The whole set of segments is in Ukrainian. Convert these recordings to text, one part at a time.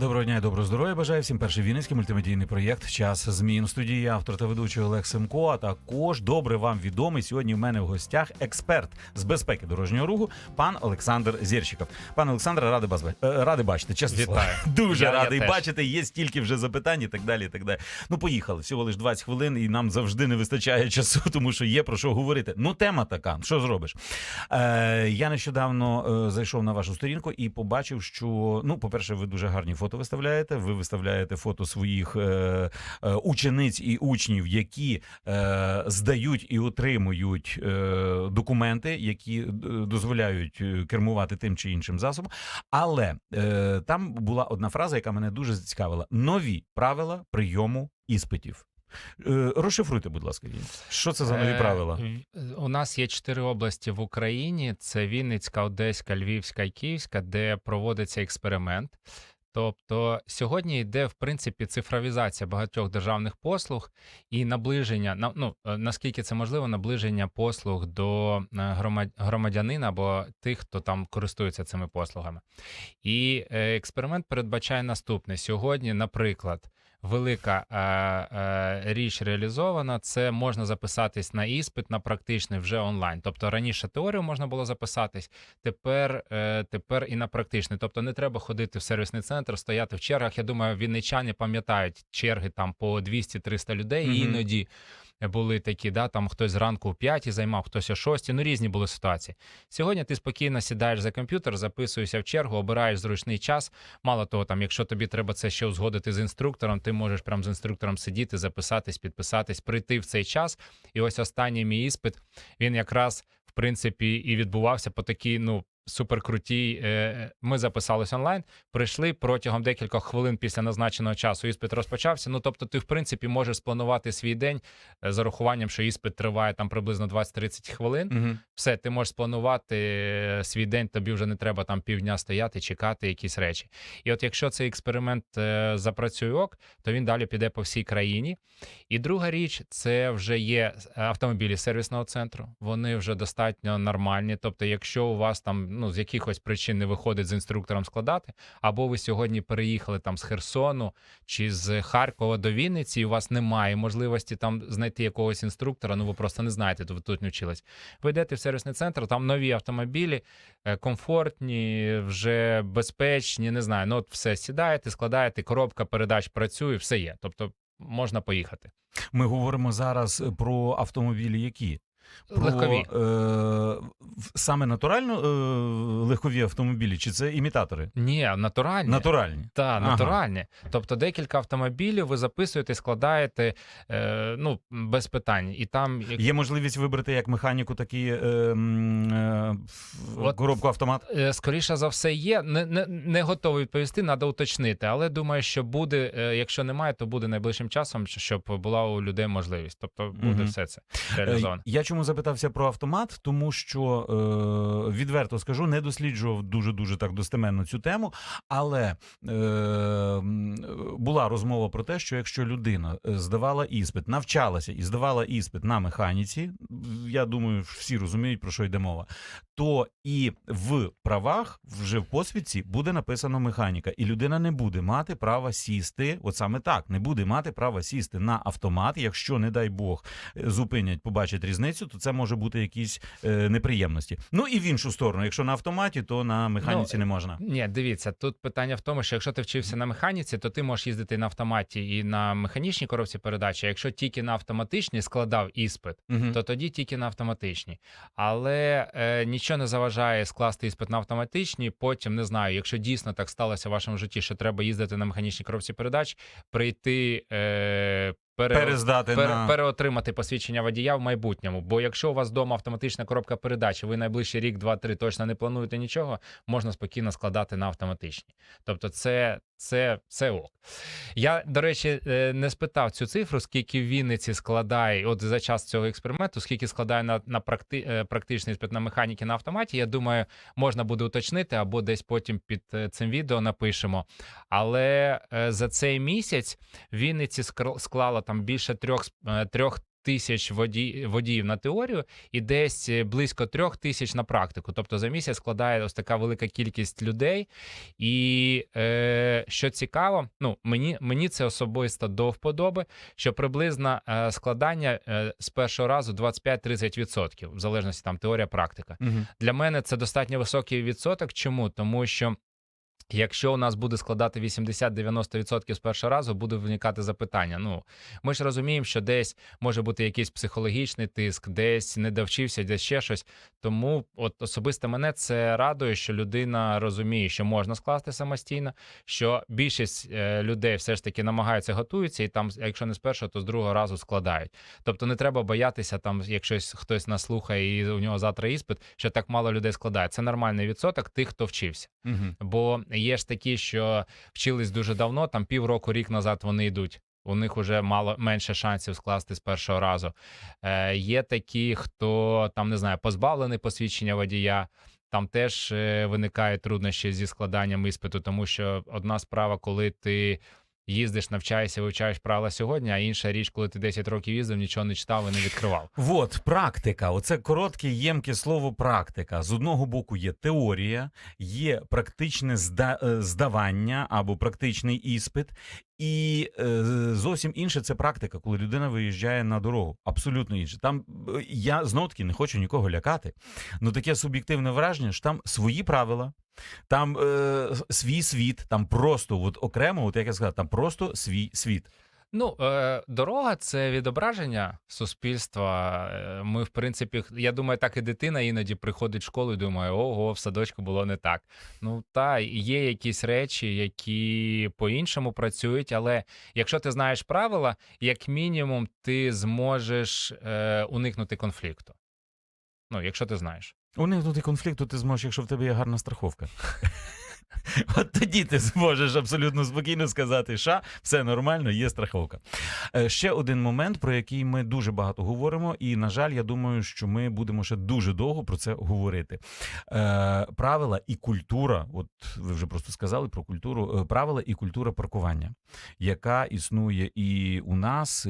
Доброго дня і доброго здоров'я. Бажаю всім перший вінницький мультимедійний проєкт Час змін. Студії автор та ведучий Олег Семко. А також добре вам відомий сьогодні. в мене в гостях експерт з безпеки дорожнього руху, пан Олександр Зєрщиков. Пан Олександр, радий вас ба- е, бачити. Чесно Вітаю. дуже Я- я радий теж. бачити. Є стільки вже запитань і так далі. І так далі. Ну, поїхали. Всього лиш 20 хвилин, і нам завжди не вистачає часу, тому що є про що говорити. Ну, тема така. Що зробиш? Е, я нещодавно е, зайшов на вашу сторінку і побачив, що ну, по-перше, ви дуже гарні фото виставляєте. Ви виставляєте фото своїх е, е, учениць і учнів, які е, здають і отримують е, документи, які е, дозволяють е, кермувати тим чи іншим засобом. Але е, там була одна фраза, яка мене дуже зацікавила: нові правила прийому іспитів. Е, розшифруйте, будь ласка, що це за нові правила? У нас є чотири області в Україні: це Вінницька, Одеська, Львівська і Київська, де проводиться експеримент. Тобто сьогодні йде в принципі цифровізація багатьох державних послуг і наближення на- ну, е, наскільки це можливо, наближення послуг до е, громадянина або тих, хто там користується цими послугами. І е, експеримент передбачає наступне: сьогодні, наприклад, велика е, е, річ реалізована. Це можна записатись на іспит на практичний вже онлайн. Тобто раніше теорію можна було записатись, тепер, е, тепер і на практичний. Тобто не треба ходити в сервісний центр, стояти в чергах. Я думаю, вінничани пам'ятають черги там по 200-300 людей. І Мгм. іноді були такі, да, там хтось зранку о 5 займав, хтось о 6, ну різні були ситуації. Сьогодні ти спокійно сідаєш за комп'ютер, записуєшся в чергу, обираєш зручний час. Мало того, там, якщо тобі треба це ще узгодити з інструктором, ти можеш прямо з інструктором сидіти, записатись, підписатись, прийти в цей час. І ось останній мій іспит, він якраз в принципі і відбувався по такій, ну. Суперкрутій. Е, Ми записались онлайн, прийшли протягом декількох хвилин після назначеного часу. Іспит розпочався. Ну тобто, ти в принципі можеш спланувати свій день е, з урахуванням, що іспит триває там приблизно 20-30 хвилин Угу. все, ти можеш спланувати е, свій день, тобі вже не треба там півдня стояти, чекати якісь речі. І от якщо цей експеримент запрацює ок, то він далі піде по всій країні. І друга річ, це вже є автомобілі сервісного центру. Вони вже достатньо нормальні. Тобто, якщо у вас там ну з якихось причин не виходить з інструктором складати, або ви сьогодні переїхали там з Херсону чи з Харкова до Вінниці, і у вас немає можливості там знайти якогось інструктора, ну ви просто не знаєте, то ви тут не вчились. Ви йдете в сервісний центр, там нові автомобілі, е, комфортні, вже безпечні, не знаю. Ну, от все сідаєте, складаєте, коробка передач працює, все є. Тобто можна поїхати. Ми говоримо зараз про автомобілі, які про Легкові. е, саме натурально е, легкові автомобілі, чи це імітатори? Ні, натуральні. Натуральні. Так, Ага. Тобто декілька автомобілів ви записуєте, складаєте е, ну, без питань. І там Є можливість вибрати як механіку, так і е, е, От- коробку автомат. Е, Скоріше за все, є. Не, не, не готовий відповісти, треба уточнити. Але думаю, що буде, е, якщо немає, то буде найближчим часом, щоб була у людей можливість. Тобто буде Мгм. все це Е, реалізовано. Я чому запитався про автомат? Тому що е, відверто скажу, не досліджував дуже дуже так достеменно цю тему, але е, була розмова про те, що якщо людина е, здавала іспит, навчалася і здавала іспит на механіці, я думаю, всі розуміють про що йде мова. То і в правах вже в посвідці буде написано механіка, і людина не буде мати права сісти, от саме так, не буде мати права сісти на автомат, якщо, не дай Бог, е, зупинять, побачать різницю, то це може бути якісь е, неприємності. Ну і в іншу сторону, якщо на автоматі, то на механіці Ну, не можна. Ні, дивіться, тут питання в тому, що якщо ти вчився на механіці, то ти можеш їздити на автоматі і на механічній коробці передачі. Якщо тільки на автоматичній складав іспит, Мгм. то тоді тільки на автоматичній. Але е, нічого не заважає скласти іспит на автоматичній. Потім не знаю, якщо дійсно так сталося в вашому житті, що треба їздити на механічній коробці передач, прийти, е, пере... Перездати Пере, на переотримати посвідчення водія в майбутньому. Бо якщо у вас вдома автоматична коробка передач, ви найближчий рік, два-три точно не плануєте нічого, можна спокійно складати на автоматичні. Тобто, це, це, це ок. Я, до речі, е, не спитав цю цифру, скільки в Вінниці складає, от за час цього експерименту, скільки складає на, на практи, е, практичний іспит на механіки на автоматі. Я думаю, можна буде уточнити або десь потім під е, цим відео напишемо. Але за цей місяць в Вінниці склала там більше трьох, е, трьох тисяч водій, водіїв на теорію і десь е, близько трьох тисяч на практику. Тобто за місяць складає ось така велика кількість людей. І е, що цікаво, ну мені, мені це особисто до вподоби, що приблизно е, складання е, з першого разу 25-30%, в залежності там теорія практика. Мгм. Для мене це достатньо високий відсоток. Чому? Тому що. Якщо у нас буде складати 80-90% з першого разу, буде виникати запитання. Ну ми ж розуміємо, що десь може бути якийсь психологічний тиск, десь не довчився, десь ще щось. Тому, от особисто мене це радує, що людина розуміє, що можна скласти самостійно, що більшість е, людей все ж таки намагаються готуються, і там, якщо не з першого, то з другого разу складають. Тобто не треба боятися, там, якщо хтось нас слухає і у нього завтра іспит, що так мало людей складає. Це нормальний відсоток тих, хто вчився. Мгм. Бо є ж такі, що вчились дуже давно, там півроку, рік назад вони йдуть. У них вже мало менше шансів скласти з першого разу. Е, є такі, хто там не знаю, позбавлений посвідчення водія. Там теж е, виникають труднощі зі складанням іспиту, тому що одна справа, коли ти їздиш, навчаєшся, вивчаєш правила сьогодні, а інша річ, коли ти 10 років їздив, нічого не читав і не відкривав. От практика. Оце коротке, ємке слово практика. З одного боку є теорія, є практичне е, здавання або практичний іспит, і е, зовсім інше це практика, коли людина виїжджає на дорогу. Абсолютно інше. Там е, я знов таки не хочу нікого лякати. Ну таке суб'єктивне враження, що там свої правила. Там е, свій світ, там просто от окремо, от як я сказав, там просто свій світ. Ну, е, дорога це відображення суспільства. Е, Ми, в принципі, я думаю, так і дитина іноді приходить в школу і думає, ого, в садочку було не так. Ну та є якісь речі, які по-іншому працюють, але якщо ти знаєш правила, як мінімум, ти зможеш е, уникнути конфлікту. Ну, якщо ти знаєш. Уникнути конфлікту ти зможеш, якщо в тебе є гарна страховка. От тоді ти зможеш абсолютно спокійно сказати, що все нормально, є страховка. Е, Ще один момент, про який ми дуже багато говоримо, і, на жаль, я думаю, що ми будемо ще дуже довго про це говорити. Е, Правила і культура, от ви вже просто сказали про культуру, е, правила і культура паркування, яка існує і у нас,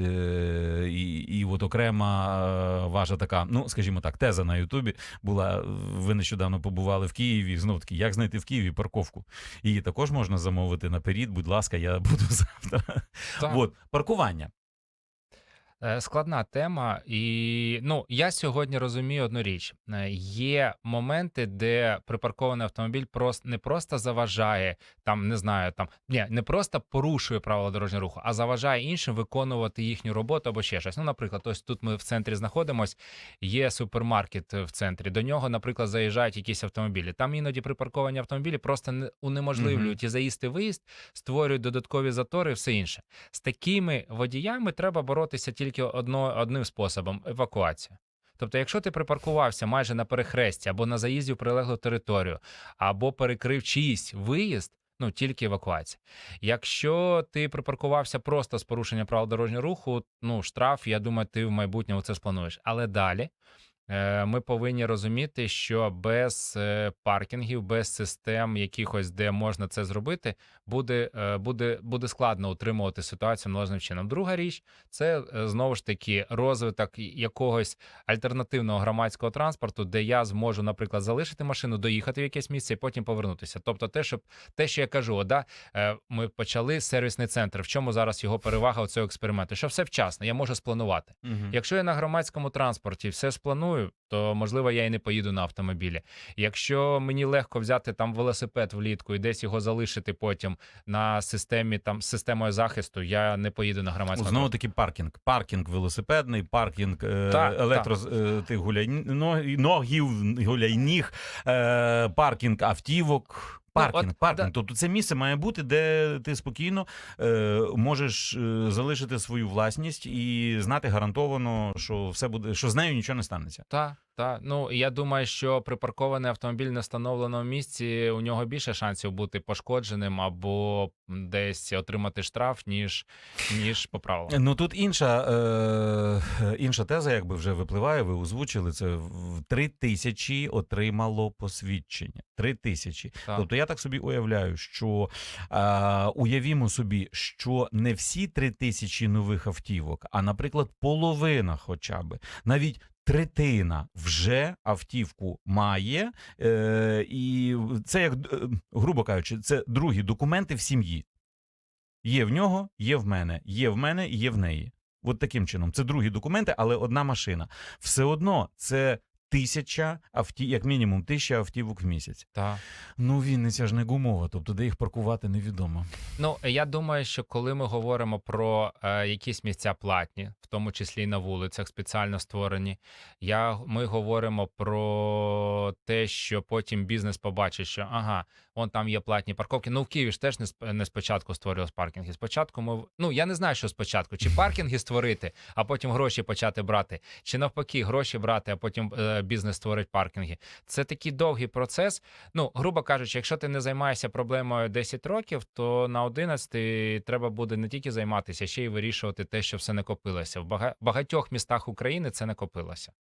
і, і от окрема ваша така, ну скажімо так, теза на Ютубі була. Ви нещодавно побували в Києві. Знов таки, як знайти в Києві парковку? Її також можна замовити наперед. Будь ласка, я буду завтра. Так. От паркування. Е, Складна тема, і ну я сьогодні розумію одну річ: Е, є моменти, де припаркований автомобіль просто не просто заважає, там не знаю, там ні, не просто порушує правила дорожнього руху, а заважає іншим виконувати їхню роботу або ще щось. Ну, наприклад, ось тут ми в центрі знаходимось. Є супермаркет в центрі. До нього, наприклад, заїжджають якісь автомобілі. Там іноді припарковані автомобілі просто не унеможливлюють і заїзд і виїзд, створюють додаткові затори, і все інше. З такими водіями треба боротися тільки одно, одним способом евакуація. Тобто, якщо ти припаркувався майже на перехресті або на заїзді в прилеглу територію, або перекрив чийсь виїзд, ну тільки евакуація. Якщо ти припаркувався просто з порушення правил дорожнього руху, ну штраф, я думаю, ти в майбутньому це сплануєш. Але далі ми повинні розуміти, що без е, паркінгів, без систем якихось, де можна це зробити, буде, е, буде, буде складно утримувати ситуацію належним чином. Друга річ це е, знову ж таки розвиток якогось альтернативного громадського транспорту, де я зможу, наприклад, залишити машину, доїхати в якесь місце і потім повернутися. Тобто, те, щоб те, що я кажу, да, е, ми почали сервісний центр. В чому зараз його перевага у цього експерименту? Що все вчасно, я можу спланувати. Якщо я на громадському транспорті все спланую, то можливо я і не поїду на автомобілі. Якщо мені легко взяти там велосипед влітку і десь його залишити потім на системі там з системою захисту, я не поїду на громадську. Знову таки паркінг. Паркінг велосипедний, паркінг е, електро е, тих гуляй, ногів, гуляйніг, е, паркінг автівок. Паркінг, от, паркінг. да. Тобто це місце має бути, де ти спокійно е, можеш е, залишити свою власність і знати гарантовано, що все буде, що з нею нічого не станеться. Так, так. Ну я думаю, що припаркований автомобіль на встановленому місці у нього більше шансів бути пошкодженим або десь отримати штраф, ніж ніж по правилам. Ну тут інша, е, інша теза, якби вже випливає, ви озвучили це. В- Три тисячі отримало посвідчення. Три тисячі. Так. Тобто я так собі уявляю, що е, уявімо собі, що не всі три тисячі нових автівок, а, наприклад, половина хоча б, навіть. Третина вже автівку має, е, і це як е, грубо кажучи, це другі документи в сім'ї. Є в нього, є в мене, є в мене є в неї. От таким чином. Це другі документи, але одна машина. Все одно це тисяча авті, як мінімум, тисяча автівок в місяць. Так. Ну, Вінниця ж не гумова, тобто де їх паркувати невідомо. Ну я думаю, що коли ми говоримо про е, якісь місця платні, в тому числі і на вулицях спеціально створені, я, ми говоримо про те, що потім бізнес побачить, що ага, вон там є платні парковки. Ну в Києві ж теж не, не спочатку створювалися паркінги. Спочатку ми ну я не знаю, що спочатку, чи паркінги створити, а потім гроші почати брати, чи навпаки, гроші брати, а потім е, бізнес створить паркінги. Це такий довгий процес. Ну, грубо кажучи, якщо ти не займаєшся проблемою 10 років, то на 11 треба буде не тільки займатися, ще й вирішувати те, що все накопилося. В багатьох містах України це накопилося.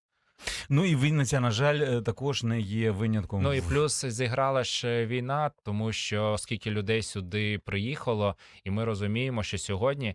Ну і Вінниця, на жаль, е, також не є винятком. Ну і плюс зіграла ж війна, тому що скільки людей сюди приїхало, і ми розуміємо, що сьогодні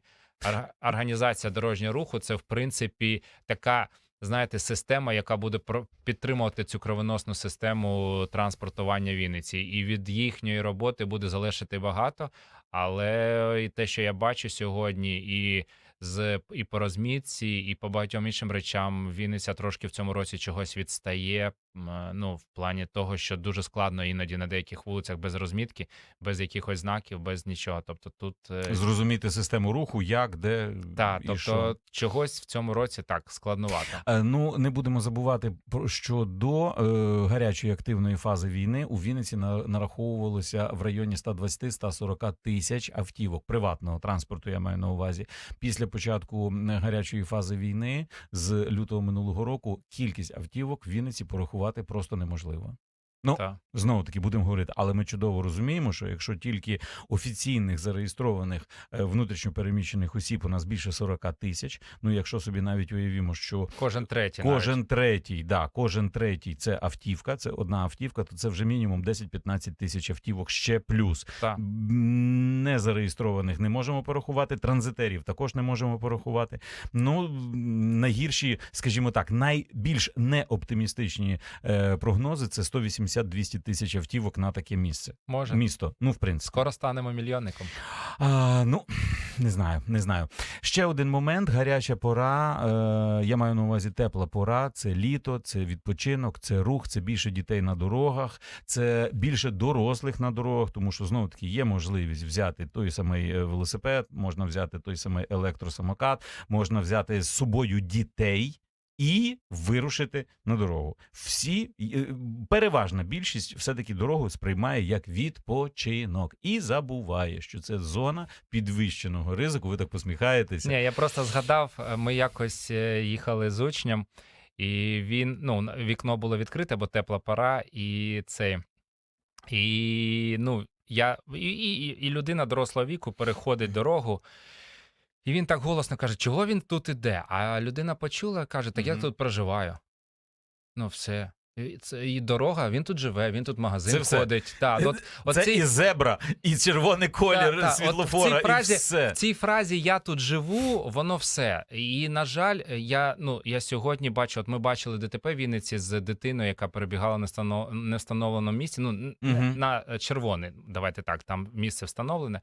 організація дорожнього руху це в принципі така. Знаєте, система, яка буде підтримувати цю кровоносну систему транспортування Вінниці, і від їхньої роботи буде залишити багато. Але і те, що я бачу сьогодні, і з і по розмітці, і по багатьом іншим речам Вінниця трошки в цьому році чогось відстає. М, е, Ну, в плані того, що дуже складно іноді на деяких вулицях без розмітки, без якихось знаків, без нічого. Тобто тут е, Зрозуміти систему руху, як, де та, і тобто що. чогось в цьому році так складнувато. Е, Ну, не будемо забувати про що до е, гарячої активної фази війни у Вінниці на, нараховувалося в районі 120-140 тисяч автівок приватного транспорту. Я маю на увазі. Після початку гарячої фази війни з лютого минулого року кількість автівок в Вінниці порахувати просто неможливо. Ну, Та. Знову таки будемо говорити, але ми чудово розуміємо, що якщо тільки офіційних зареєстрованих е, внутрішньопереміщених осіб у нас більше 40 тисяч. Ну якщо собі навіть уявімо, що Кожен третій. кожен навіть. третій, да, кожен третій це автівка, це одна автівка, то це вже мінімум 10-15 тисяч автівок ще плюс. Та. М, Незареєстрованих не можемо порахувати, транзитерів також не можемо порахувати. Ну найгірші, скажімо так, найбільш неоптимістичні е, прогнози це 180-200 тисяч автівок на таке місце. Може. Місто. Ну, в принципі. Скоро станемо мільйонником. А, ну, не знаю, не знаю. Ще один момент: гаряча пора. Е, я маю на увазі тепла пора. Це літо, це відпочинок, це рух, це більше дітей на дорогах, це більше дорослих на дорогах, тому що знову таки є можливість взяти той самий е, велосипед, можна взяти той самий електросамокат, можна взяти з собою дітей. І вирушити на дорогу. Всі е, переважна більшість все-таки дорогу сприймає як відпочинок і забуває, що це зона підвищеного ризику. Ви так посміхаєтеся. Ні, я просто згадав, е, ми якось е, їхали з учнем, і він ну вікно було відкрите, бо тепла пора, і цей. І ну, я і, і, і людина дорослого віку переходить дорогу. І він так голосно каже, чого він тут іде? А людина почула, каже, так я Мгм. тут проживаю. Ну, все. І Це і дорога, він тут живе, він тут магазин Це все. ходить. Та, от, от це цей- і зебра, і червоний колір Та, от в цій фразі- і все. в цій фразі я тут живу, воно все. І на жаль, я ну я сьогодні бачу. От ми бачили ДТП в Вінниці з дитиною, яка перебігала на встанов- невстановленому місці. Ну н- Мгм. на червоний. Давайте так, там місце встановлене.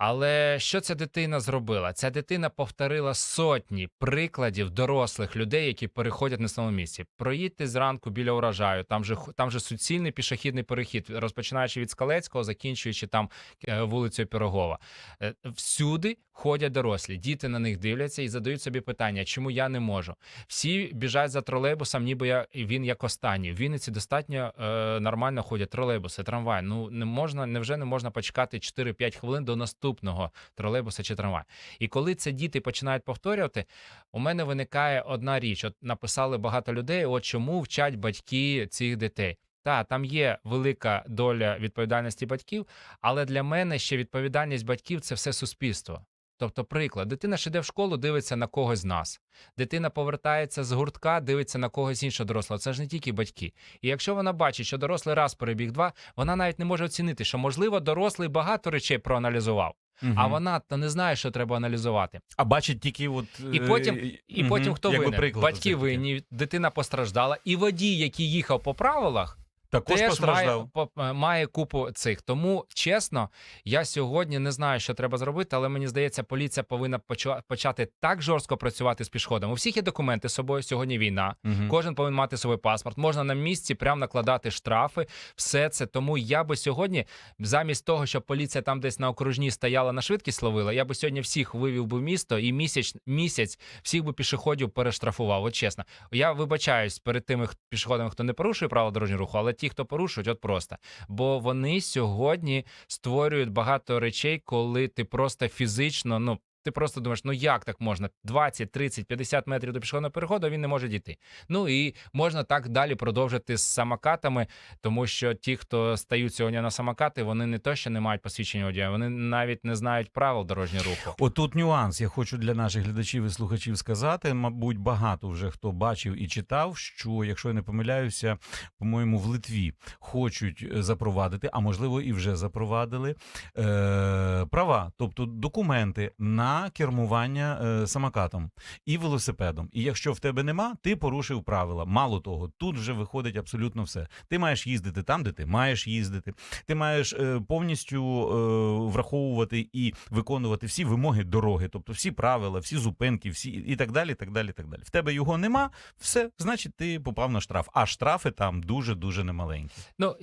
Але що ця дитина зробила? Ця дитина повторила сотні прикладів дорослих людей, які переходять на самому місці. Проїдьте зранку біля урожаю. Там же там же суцільний пішохідний перехід, розпочинаючи від Скалецького, закінчуючи там е, вулицею Пірогова. Е, Всюди ходять дорослі, діти на них дивляться і задають собі питання, чому я не можу. Всі біжать за тролейбусом, ніби я він як останній. В Вінниці достатньо е, нормально ходять тролейбуси, трамвай. Ну не можна, невже не можна почекати 4-5 хвилин до наступного тролейбуса чи трамвая. І коли це діти починають повторювати, у мене виникає одна річ. От написали багато людей: от чому вчать батьки цих дітей. Та там є велика доля відповідальності батьків, але для мене ще відповідальність батьків це все суспільство. Тобто, приклад, дитина ж іде в школу, дивиться на когось з нас. Дитина повертається з гуртка, дивиться на когось іншого дорослого. Це ж не тільки батьки. І якщо вона бачить, що дорослий раз перебіг два, вона навіть не може оцінити, що можливо дорослий багато речей проаналізував, а вона то не знає, що треба аналізувати. а бачить тільки от І е, потім, і потім хто якби винен? Батьки винні, дитина постраждала, і водій, який їхав по правилах, також теж постраждав. має, е, має купу цих. Тому чесно, я сьогодні не знаю, що треба зробити, але мені здається, поліція повинна поча- почати так жорстко працювати з пішоходом. У всіх є документи з собою. Сьогодні війна. Мгм. Кожен повинен мати свій паспорт. Можна на місці прямо накладати штрафи. Все це. Тому я би сьогодні, замість того, щоб поліція там десь на окружній стояла на швидкість ловила, я би сьогодні всіх вивів би в місто і місяць місяць всіх би пішоходів перештрафував. От чесно. Я вибачаюсь перед тими пішоходами, хто не порушує правила дорожнього руху, але ті, хто порушують, от просто. Бо вони сьогодні створюють багато речей, коли ти просто фізично, ну. Ти просто думаєш, ну як так можна? 20, 30, 50 метрів до пішохідного переходу, а він не може дійти. Ну і можна так далі продовжити з самокатами, тому що ті, хто стають сьогодні на самокати, вони не то, що не мають посвідчення водія, вони навіть не знають правил дорожнього руху. Отут нюанс. Я хочу для наших глядачів і слухачів сказати. Мабуть, багато вже хто бачив і читав, що якщо я не помиляюся, по-моєму, в Литві хочуть е, запровадити, а можливо і вже запровадили е, права, тобто документи на кермування е, самокатом і велосипедом. І якщо в тебе нема, ти порушив правила. Мало того, тут вже виходить абсолютно все. Ти маєш їздити там, де ти маєш їздити. Ти маєш е, повністю е, враховувати і виконувати всі вимоги дороги, тобто всі правила, всі зупинки, всі і так далі. так далі, так далі. В тебе його нема, все, значить, ти попав на штраф. А штрафи там дуже дуже немаленькі. Ну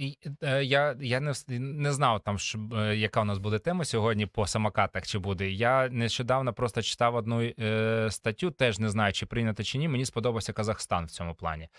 я, я не, не знав там, що, яка у нас буде тема сьогодні по самокатах. Чи буде. Я нещодавно просто читав одну е, статтю, теж не знаю, чи прийнято чи ні. Мені сподобався Казахстан в цьому плані.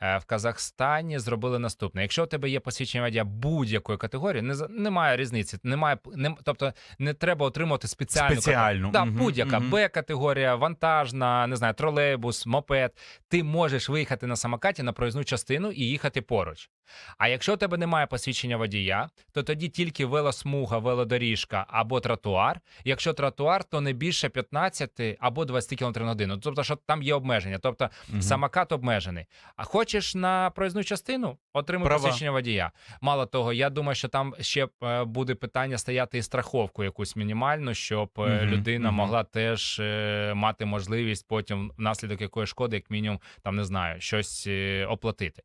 Е, в Казахстані зробили наступне: якщо у тебе є посвідчення водія будь-якої категорії, не, немає різниці. Немає не, тобто не треба отримувати спеціальну Спеціальну, Да, мгм, будь-яка мгм. Б-категорія, вантажна, не знаю, тролейбус, мопед. Ти можеш виїхати на самокаті на проїзну частину і їхати поруч. А якщо у тебе немає посвідчення водія, то тоді тільки велосмуга, велодоріжка або тротуар. Якщо тротуар, то не більше 15 або 20 км на годину. Тобто, що там є обмеження. Тобто Мгм. самокат обмежений. А хочеш на проїзну частину, отримай Права. посвідчення водія. Мало того, я думаю, що там ще е, буде питання стояти і страховку якусь мінімальну, щоб Мгм, людина мгм. могла теж е, мати можливість потім внаслідок якої шкоди, як мінімум, там не знаю, щось оплатити.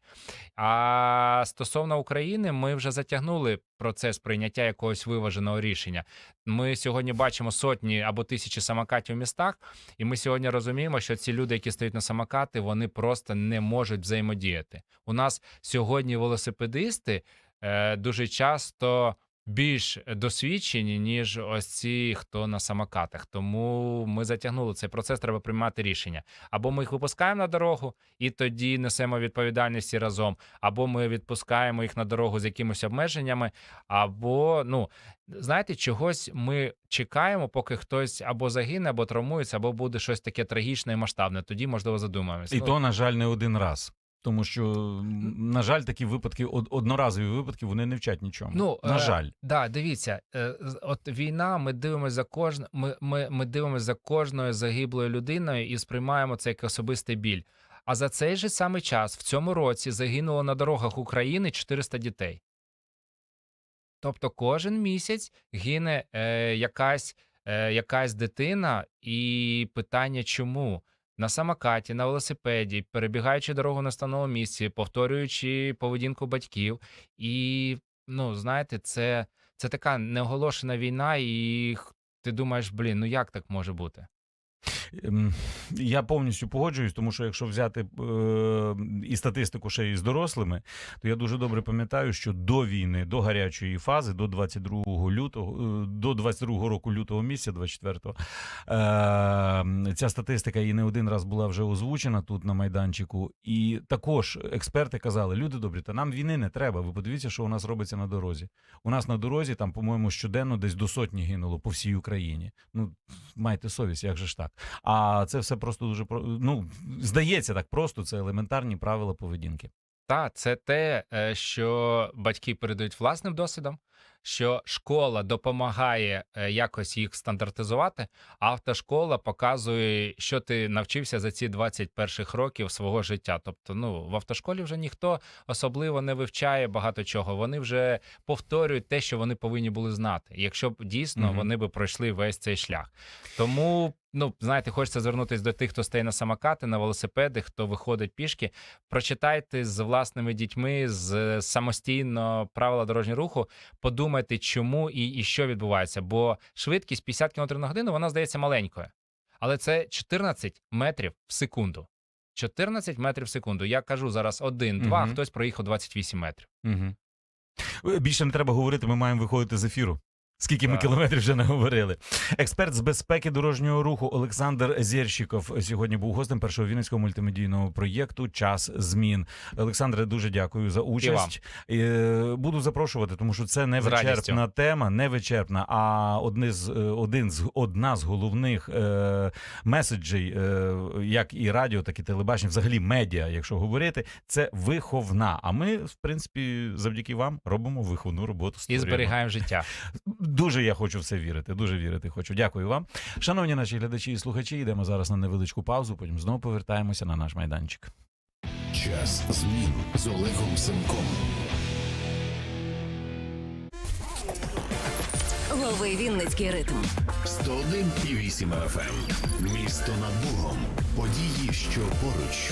А стосовно України, ми вже затягнули процес прийняття якогось виваженого рішення. Ми сьогодні бачимо сотні або тисячі самокатів в містах, і ми сьогодні розуміємо, що ці люди, які стоять на самокати, вони просто не можуть взаємодіяти. У нас сьогодні велосипедисти е, дуже часто. Більш досвідчені, ніж ось ці, хто на самокатах. Тому ми затягнули цей процес, треба приймати рішення. Або ми їх випускаємо на дорогу і тоді несемо відповідальність разом, або ми відпускаємо їх на дорогу з якимись обмеженнями, або ну знаєте, чогось ми чекаємо, поки хтось або загине, або травмується, або буде щось таке трагічне і масштабне. Тоді можливо задумаємося. І то, на жаль, не один раз. Тому що, на жаль, такі випадки, одноразові випадки, вони не вчать нічому. Ну, на е, жаль. Да, дивіться, е, от війна, ми дивимося за кожн... ми, ми, ми дивимося за кожною загиблою людиною і сприймаємо це як особистий біль. А за цей же самий час в цьому році загинуло на дорогах України 400 дітей. Тобто кожен місяць гине е, якась, е, якась дитина, і питання чому? На самокаті, на велосипеді, перебігаючи дорогу на станому місці, повторюючи поведінку батьків. І, ну, знаєте, це, це така неоголошена війна, і ти думаєш, блін, ну як так може бути? Ем, Я повністю погоджуюсь, тому що якщо взяти е, і статистику ще із дорослими, то я дуже добре пам'ятаю, що до війни, до гарячої фази, до 22 лютого, е, до 22 року лютого місяця, 24-го, е, ця статистика і не один раз була вже озвучена тут на майданчику. І також експерти казали: люди добрі, та нам війни не треба. Ви подивіться, що у нас робиться на дорозі. У нас на дорозі там, по-моєму, щоденно десь до сотні гинуло по всій Україні. Ну майте совість, як же ж так? А це все просто дуже ну здається так просто. Це елементарні правила поведінки. Та це те, е, що батьки передають власним досвідом, що школа допомагає е, якось їх стандартизувати, автошкола показує, що ти навчився за ці 20 перших років свого життя. Тобто, ну в автошколі вже ніхто особливо не вивчає багато чого. Вони вже повторюють те, що вони повинні були знати, якщо б дійсно Мгм. вони би пройшли весь цей шлях. Тому. Ну, знаєте, хочеться звернутися до тих, хто стає на самокати, на велосипеди, хто виходить пішки. Прочитайте з власними дітьми з самостійно правила дорожнього руху. Подумайте, чому і, і що відбувається. Бо швидкість 50 км на годину вона здається маленькою, але це 14 метрів в секунду. 14 метрів в секунду. Я кажу зараз один, два, угу. хтось проїхав 28 метрів. Угу. Більше не треба говорити, ми маємо виходити з ефіру. Скільки ми Так. кілометрів вже не говорили. Експерт з безпеки дорожнього руху Олександр Зєрщиков сьогодні був гостем першого вінницького мультимедійного проєкту Час змін. Олександре, дуже дякую за участь. Е, Буду запрошувати, тому що це не вичерпна тема, не вичерпна, а одне з е, один з одна з головних е, меседжей, е, як і радіо, так і телебачення, взагалі медіа, якщо говорити, це виховна. А ми, в принципі, завдяки вам робимо виховну роботу. І зберігаємо життя. Дуже я хочу в це вірити. Дуже вірити хочу. Дякую вам. Шановні наші глядачі і слухачі, йдемо зараз на невеличку паузу, потім знову повертаємося на наш майданчик. Час змін з Олегом Семком. Лови Вінницький ритм. 101,8 FM. Місто над Богом. Події, що поруч.